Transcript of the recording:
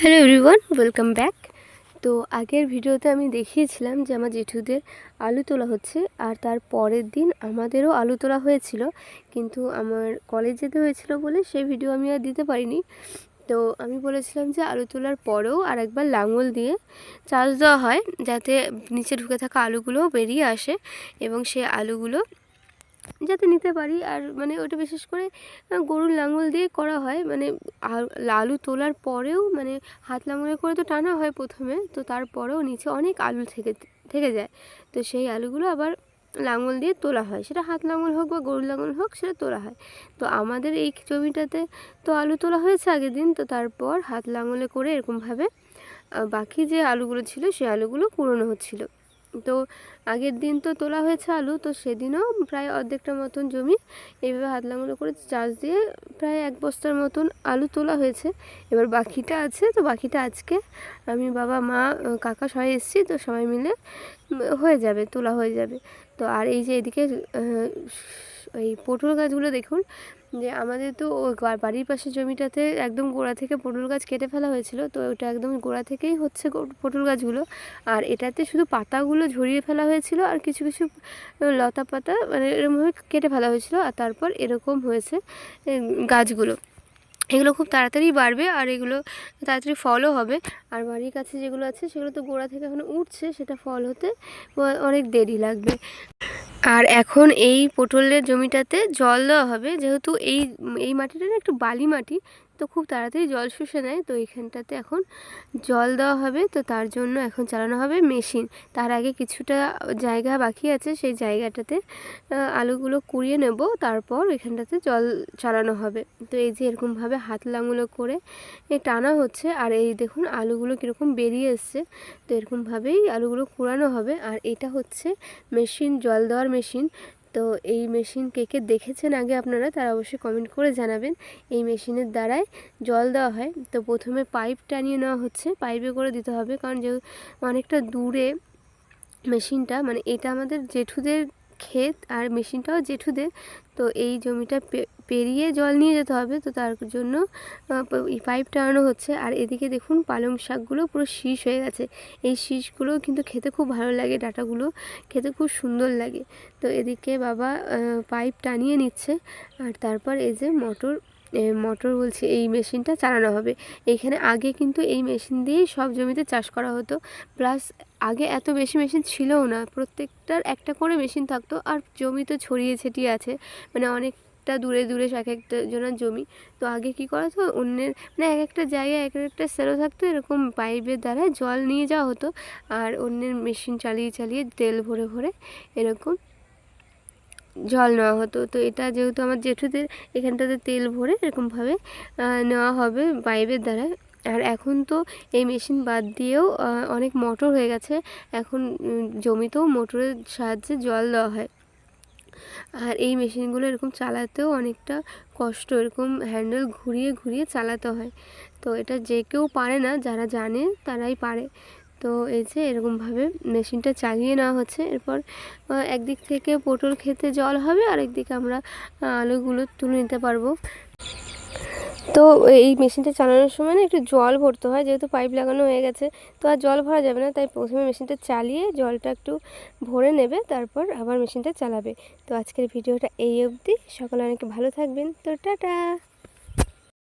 Hello everyone welcome back তো আগের ভিডিওতে আমি দেখিয়েছিলাম যে আমার জেঠুদের আলু তোলা হচ্ছে, আর তার পরের দিন আমাদেরও আলু তোলা হয়েছিল, কিন্তু আমার কলেজ যেতে হয়েছিল বলে সেই ভিডিও আমি আর দিতে পারিনি। তো আমি বলেছিলাম যে আলু তোলার পরেও আর একবার লাঙল দিয়ে চাষ দেওয়া হয়, যাতে নিচে ঢুকে থাকা আলুগুলোও বেরিয়ে আসে এবং সেই আলুগুলো যাতে নিতে পারি। আর মানে ওটা বিশেষ করে গরুর লাঙল দিয়ে করা হয়। মানে আলু তোলার পরেও মানে হাত লাঙলে করে তো টানা হয় প্রথমে, তো তারপরেও নিচে অনেক আলু থেকে থেকে যায়। তো সেই আলুগুলো আবার লাঙল দিয়ে তোলা হয়। সেটা হাত লাঙল হোক বা গরুর লাঙল হোক, সেটা তোলা হয়। তো আমাদের এই জমিটাতে তো আলু তোলা হয়েছে আগের দিন, তো তারপর হাত লাঙলে করে এরকমভাবে বাকি যে আলুগুলো ছিল, সেই আলুগুলো কুড়োনো হচ্ছিল। তো আগের দিন তো তোলা হয়েছে আলু, তো সেদিনও প্রায় অর্ধেকটা মতন জমি এইভাবে হাত লাঙলো করে চাষ দিয়ে প্রায় এক বস্তার মতন আলু তোলা হয়েছে। এবার বাকিটা আছে, তো বাকিটা আজকে আমি বাবা, মা, কাকা সবাই এসেছি, তো সবাই মিলে হয়ে যাবে, তোলা হয়ে যাবে। তো আর এই যে এদিকে এই পটল গাছগুলো দেখুন যে আমাদের তো ওই বাড়ির পাশে জমিটাতে একদম গোড়া থেকে পটল গাছ কেটে ফেলা হয়েছিল, তো ওটা একদম গোড়া থেকেই হচ্ছে পটল গাছগুলো। আর এটাতে শুধু পাতাগুলো ঝরিয়ে ফেলা হয়েছিল আর কিছু কিছু লতা পাতা মানে এরকমভাবে কেটে ফেলা হয়েছিল আর তারপর এরকম হয়েছে গাছগুলো। এগুলো খুব তাড়াতাড়ি বাড়বে আর এগুলো তাড়াতাড়ি ফলও হবে। আর বাড়ির কাছে যেগুলো আছে সেগুলো তো গোড়া থেকে এখন উঠছে, সেটা ফল হতে অনেক দেরি লাগবে। আর এখন এই পটলের জমিটাতে জল দেওয়া হবে। যেহেতু এই এই মাটিটা না একটু বালি মাটি তো খুব তাড়াতাড়ি জল শুষে নেয়। তো এইখানটাতে এখন জল দেওয়া হবে। তো তার জন্য এখন চালানো হবে মেশিন। তার আগে কিছুটা জায়গা বাকি আছে। সেই জায়গাটাতে আলুগুলো কুড়িয়ে নেব। তারপর এখানটাতে জল চালানো হবে। তো এই যে এরকমভাবে হাত লাঙুলো করে টানা হচ্ছে। আর এই দেখুন আলুগুলো কীরকম বেরিয়ে এসছে। তো এরকমভাবেই আলুগুলো কুড়ানো হবে। আর এটা হচ্ছে মেশিন, জল দেওয়ার মেশিন। তো এই মেশিন কে কে দেখেছেন আগে আপনারা, তারা অবশ্যই কমেন্ট করে জানাবেন। এই মেশিনের দ্বারাই জল দেওয়া হয়। তো প্রথমে পাইপ টানিয়ে নেওয়া হচ্ছে। পাইপে করে দিতে হবে। কারণ যে অনেকটা দূরে মেশিনটা মানে এটা আমাদের জেঠুদের ক্ষেত আর মেশিনটাও জেঠুদের। তো এই জমিটা পেরিয়ে জল নিয়ে যেতে হবে, তো তার জন্য পাইপ টানানো হচ্ছে। আর এদিকে দেখুন, পালং শাকগুলো পুরো শীষ হয়ে গেছে। এই শীষগুলো কিন্তু খেতে খুব ভালো লাগে, ডাটাগুলো খেতে খুব সুন্দর লাগে। তো এদিকে বাবা পাইপ টানিয়ে নিচ্ছে। আর তারপর এই যে মোটর মোটর বলছি, এই মেশিনটা চালানো হবে। এইখানে আগে কিন্তু এই মেশিন দিয়েই সব জমিতে চাষ করা হতো। প্লাস আগে এত বেশি মেশিন ছিলও না। প্রত্যেকটার একটা করে মেশিন থাকতো আর জমি তো ছড়িয়ে ছিটিয়ে আছে। মানে অনেকটা দূরে দূরে এক একটা জনের জমি। তো আগে কি করা হতো? অন্যের মানে এক একটা জায়গায় এক একটা সেলো থাকতো, এরকম পাইপের দ্বারা জল নিয়ে যাওয়া হতো। আর অন্যের মেশিন চালিয়ে চালিয়ে তেল ভরে ভরে এরকম জল নেওয়া হতো। তো এটা যেহেতু আমার জেঠুদের এখানটাতে তেল ভরে এরকমভাবে নেওয়া হবে পাইপের দ্বারা আর এখন তো এই মেশিন বাদ দিয়েও অনেক মোটর হয়ে গেছে। এখন জমিতেও মোটরের সাহায্যে জল দেওয়া হয়। আর এই মেশিনগুলো এরকম চালাতেও অনেকটা কষ্ট, এরকম হ্যান্ডেল ঘুরিয়ে ঘুরিয়ে চালাতে হয়। তো এটা যে কেউ পারে না, যারা জানে তারাই পারে। তো এই যে এরকমভাবে মেশিনটা চালিয়ে নেওয়া হচ্ছে। এরপর একদিক থেকে পটল খেতে জল হবে আর একদিকে আমরা আলুগুলো তুলে নিতে পারব। তো এই মেশিনটা চালানোর সময় না একটু জল ভরতে হয়, যেহেতু পাইপ লাগানো হয়ে গেছে, তো আর জল ভরা যাবে না, তাই প্রথমে মেশিনটা চালিয়ে জলটা একটু ভরে নেবে, তারপর আবার মেশিনটা চালাবে। তো আজকের ভিডিওটা এই অবধি, সকলে অনেক ভালো থাকবেন, তো টাটা!